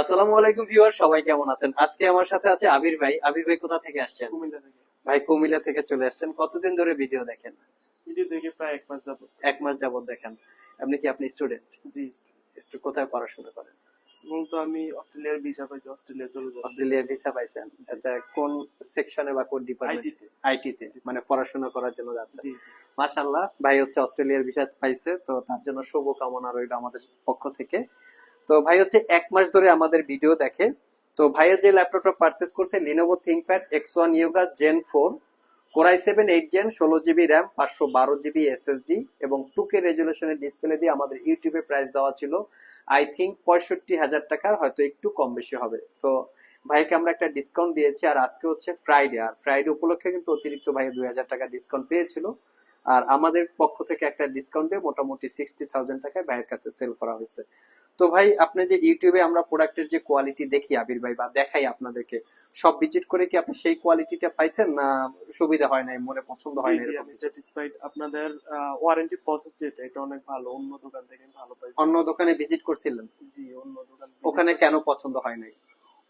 আসসালামু আলাইকুম ভিউয়ার সবাই কেমন আছেন? আজকে আমার সাথে আছে আবির ভাই। আবির ভাই কোথা থেকে আসছেন? কুমিল্লা থেকে। ভাই কুমিল্লা থেকে চলে আসছেন। কতদিন ধরে ভিডিও দেখেন? ভিডিও দেখে প্রায় এক মাস যাবত। এক মাস যাবত দেখেন। আপনি কি আপনি স্টুডেন্ট জি কোথায় পড়াশোনা করেন? মূলত আমি অস্ট্রেলিয়ার ভিসা পাইছি অস্ট্রেলিয়া চলে যাব অস্ট্রেলিয়া ভিসা পাইছেন? আচ্ছা কোন সেকশনে বা কোন ডিপার্টমেন্ট আইটিতে আইটিতে মানে পড়াশোনা করার জন্য যাচ্ছেন। জি জি। মাশাআল্লাহ ভাই হচ্ছে অস্ট্রেলিয়ার ভিসা পাইছে তো তার জন্য শুভ কামনা রইল আমাদের পক্ষ থেকে। তো ভাই হচ্ছে এক মাস ধরে আমাদের ভিডিও দেখে। তো ভাইয়ের যে ল্যাপটপটা পারচেস করছে Lenovo ThinkPad X one Yoga gen four core i seven eight gen ষোলো জিবি র্যাম পাঁচশো বারো জিবি এসএসডি এবং টু কে রেজুলেশনের ডিসপ্লে দিয়ে আমাদের ইউটিউবে প্রাইস দেওয়া ছিল আই থিঙ্ক পঁয়ষট্টি হাজার টাকার, হয়তো একটু কম বেশি হবে। তো ভাইকে আমরা একটা ডিসকাউন্ট দিয়েছি, আর আজকে হচ্ছে ফ্রাইডে আর ফ্রাইডে উপলক্ষে কিন্তু অতিরিক্ত ভাই দুই হাজার টাকা ডিসকাউন্ট পেয়েছিল। আর আমাদের পক্ষ থেকে একটা ডিসকাউন্ট দিয়ে মোটামুটি সিক্সটি থাউজেন্ড টাকায় ভাইয়ের কাছে সেল করা হয়েছে। তো ভাই আপনি যে ইউটিউবে আমরা প্রোডাক্টের যে কোয়ালিটি দেখি আবির ভাই বা দেখাই আপনাদেরকে সব ভিজিট করে কি আপনি সেই কোয়ালিটিটা পাইছেন না সুবিধা হয় নাই মনে পছন্দ হয় জি না আমি স্যাটিসফাইড আপনাদের ওয়ারেন্টি প্রসেস যেটা এটা অনেক ভালো অন্য দোকান থেকে ভালো পাইছি। অন্য দোকানে ভিজিট করছিলেন? জি অন্য দোকান ওখানে কেন পছন্দ হয় নাই?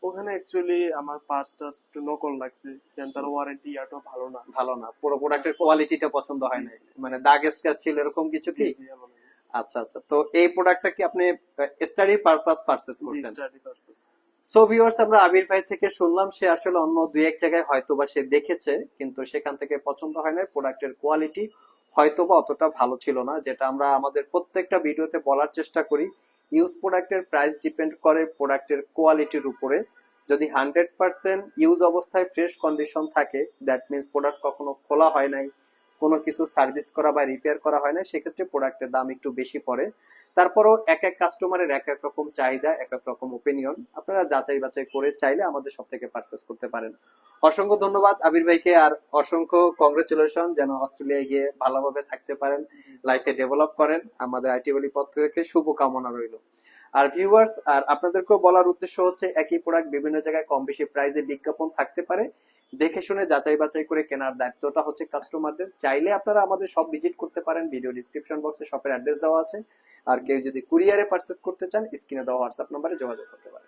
ওখানে অ্যাকচুয়ালি আমার পাঁচটা একটু নকল লাগছে দেন তার ওয়ারেন্টি ইয়াটাও ভালো না। ভালো না পুরো প্রোডাক্টের কোয়ালিটিটা পছন্দ হয় নাই। মানে দাগ স্ক্র্যাচ ছিল এরকম কিছু কি? আচ্ছা আচ্ছা। তো এই প্রোডাক্টটা কি আপনি স্টাডি পারপাস পারচেজ করছেন? স্টাডি পারপাস সো ভিউয়ার্স আমরা আবির ভাই থেকে শুনলাম সে আসলে অন্য দুই এক জায়গায় হয়তোবা সে দেখেছে কিন্তু সেখান থেকে পছন্দ হয় না প্রোডাক্টের কোয়ালিটি হয়তোবা অতটা ভালো ছিল না যেটা আমরা আমাদের প্রত্যেকটা ভিডিওতে বলার চেষ্টা করি। ইউজ প্রোডাক্টের প্রাইস ডিপেন্ড করে প্রোডাক্টের কোয়ালিটির উপরে। যদি হান্ড্রেড পার্সেন্ট ইউজ অবস্থায় ফ্রেশ কন্ডিশন থাকে দ্যাট মিনস প্রোডাক্ট কখনো খোলা হয় নাই। কোনো কিছু সার্ভিস করা বা রিপেয়ার করা হয় না, সেক্ষেত্রে প্রোডাক্টের দাম একটু বেশি পড়ে। তারপরও এক এক কাস্টমারের এক এক রকম চাহিদা, এক এক রকম ওপিনিয়ন আপনারা যাচাই বাছাই করে চাইলে আমাদের সব থেকে পারচেস করতে পারেন। অসংখ্য ধন্যবাদ আবির ভাইকে, আর অসংখ্য কংগ্রেচুলেশন যেন অস্ট্রেলিয়ায় গিয়ে ভালোভাবে থাকতে পারেন লাইফে ডেভেলপ করেন। আমাদের আইটি বলি পক্ষ থেকে শুভ কামনা রইল। আর ভিউয়ার্স আর আপনাদেরকেও বলার উদ্দেশ্য হচ্ছে, একই প্রোডাক্ট বিভিন্ন জায়গায় কম বেশি প্রাইসে বিজ্ঞাপন থাকতে পারে। দেখে শুনে যাচাই বাছাই করে কেনার দায়িত্বটা হচ্ছে কাস্টমারদের চাইলে আপনারা আমাদের সব ভিজিট করতে পারেন ভিডিও ডিসক্রিপশন বক্সে শপের অ্যাড্রেস দেওয়া আছে। আর কেউ যদি কুরিয়ারে পারচেস করতে চান স্ক্রিনে দেওয়া হোয়াটসঅ্যাপ নম্বরে যোগাযোগ করতে পারেন।